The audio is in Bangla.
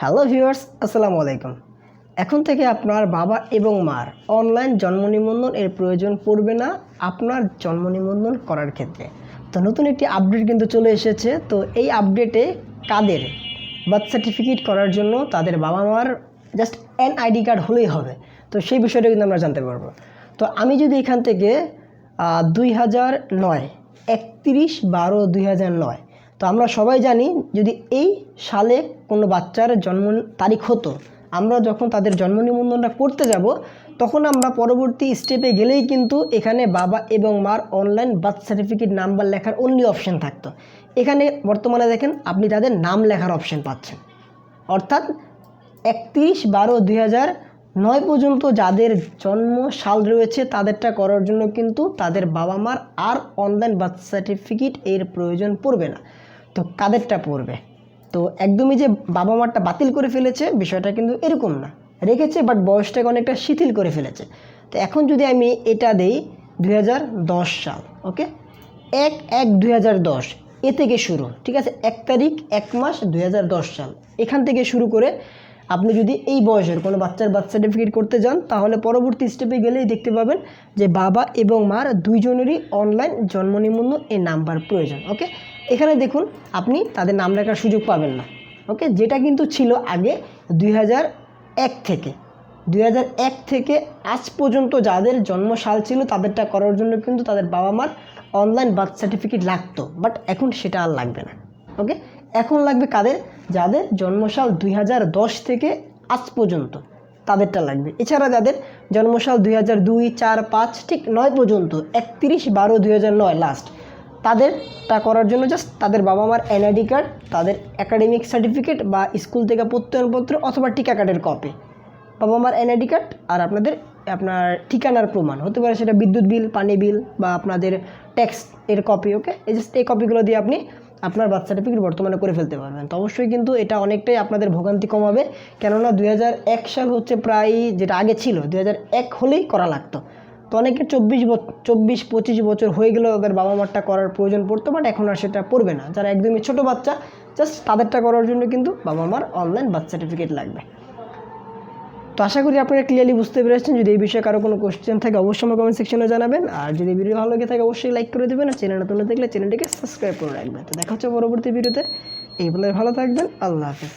হ্যালো ভিউয়ার্স, আসসালামু আলাইকুম। এখন থেকে আপনার বাবা এবং মার অনলাইন জন্ম নিবন্ধন এর প্রয়োজন পড়বে না আপনার জন্ম নিবন্ধন করার ক্ষেত্রে। তো নতুন একটি আপডেট কিন্তু চলে এসেছে। তো এই আপডেটে কাদের বার্থ সার্টিফিকেট করার জন্য তাদের বাবা মার জাস্ট এন আইডি কার্ড হলেই হবে। তো সেই বিষয়টা কিন্তু আমরা জানতে পারব। তো আমি যদি এখান থেকে দুই হাজার নয়, একত্রিশ বারো দুই হাজার নয় তো আমরা সবাই জানি যদি এই সালে কোনো বাচ্চার জন্ম তারিখ হতো, আমরা যখন তাদের জন্ম নিবন্ধনটা করতে যাব, তখন আমরা পরবর্তী স্টেপে গেলেই কিন্তু এখানে বাবা এবং মার অনলাইন বার্থ সার্টিফিকেট নাম্বার লেখার অনলি অপশন থাকতো। এখানে বর্তমানে দেখেন আপনি তাদের নাম লেখার অপশন পাচ্ছেন। অর্থাৎ একত্রিশ বারো দুই নয় পর্যন্ত যাদের জন্ম সাল রয়েছে তাদেরটা করার জন্য কিন্তু তাদের বাবা মার আর অনলাইন বার্থ সার্টিফিকেট এর প্রয়োজন পড়বে না। তো কাদেরটা পড়বে? তো একদমই যে বাবা মারটা বাতিল করে ফেলেছে, বিষয়টা কিন্তু এরকম না। রেখেছে বাট বয়সটাকে অনেকটা শিথিল করে ফেলেছে। তো এখন যদি আমি এটা দেই দু হাজার দশ সাল ওকে এক এক দুই এ থেকে শুরু, ঠিক আছে? এক তারিখ, এক মাস দু হাজার দশ সাল। এখান থেকে শুরু করে আপনি যদি এই বয়সের কোনো বাচ্চার বার্থ সার্টিফিকেট করতে যান, তাহলে পরবর্তী স্টেপে গেলেই দেখতে পাবেন যে বাবা এবং মার দুইজনেরই অনলাইন জন্ম নিবন্ধন এই নাম্বার প্রয়োজন ওকে এখানে দেখুন, আপনি তাদের নাম লেখার সুযোগ পাবেন না। ওকে? যেটা কিন্তু ছিল আগে দুই থেকে। দুই থেকে আজ পর্যন্ত যাদের জন্ম সাল ছিল, তাদেরটা করার জন্য কিন্তু তাদের বাবা মার অনলাইন বার্থ সার্টিফিকেট লাগতো। বাট এখন সেটা আর লাগবে না। ওকে? এখন লাগবে কাদের? যাদের জন্মসাল দুই হাজার দশ থেকে আজ পর্যন্ত তাদেরটা লাগবে। এছাড়া যাদের জন্মসাল দুই হাজার দুই, চার, পাঁচ, ঠিক নয় পর্যন্ত, একত্রিশ বারো দুই হাজার নয় লাস্ট তাদেরটা করার জন্য জাস্ট তাদের বাবা মার এনআইডি কার্ড তাদের একাডেমিক সার্টিফিকেট বা স্কুল থেকে প্রত্যয়নপত্র অথবা টিকা কার্ডের কপি বাবা মার এনআইডি কার্ড আর আপনাদের, আপনার ঠিকানার প্রমাণ। হতে পারে সেটা বিদ্যুৎ বিল, পানি বিল বা আপনাদের ট্যাক্স এর কপি ওকে এই জাস্ট এই কপিগুলো দিয়ে আপনি আপনার বার্থ সার্টিফিকেট বর্তমানে করে ফেলতে পারবেন। তো অবশ্যই কিন্তু এটা অনেকটাই আপনাদের ভোগান্তি কমাবে। কেননা দু হাজার এক সাল হচ্ছে প্রায় যেটা আগে ছিল দু হাজার এক হলেই করা লাগতো। তো অনেকে চব্বিশ চব্বিশ, পঁচিশ বছর হয়ে গেলেও তাদের বাবা মারটা করার প্রয়োজন পড়তো বাট এখন আর সেটা পড়বে না। যারা একদমই ছোটো বাচ্চা জাস্ট তাদেরটা করার জন্য কিন্তু বাবা মার অনলাইন বার্থ সার্টিফিকেট লাগবে। তো আশা করি আপনারা ক্লিয়ারলি বুঝতে পেরেছেন। যদি এই বিষয়ে কারও কোনো কোশ্চেন থাকে, অবশ্যই আমার কমেন্ট সেকশনে জানাবেন। আর যদি ভিডিও ভালো লেগে থাকে, অবশ্যই লাইক করে দেবেন। আর চ্যানেল নতুন দেখলে চ্যানেলটিকে সাবস্ক্রাইব করে রাখবেন। তো দেখা হচ্ছে পরবর্তী ভিডিওতে এই বলে ভালো থাকবেন। আল্লাহ হাফিজ।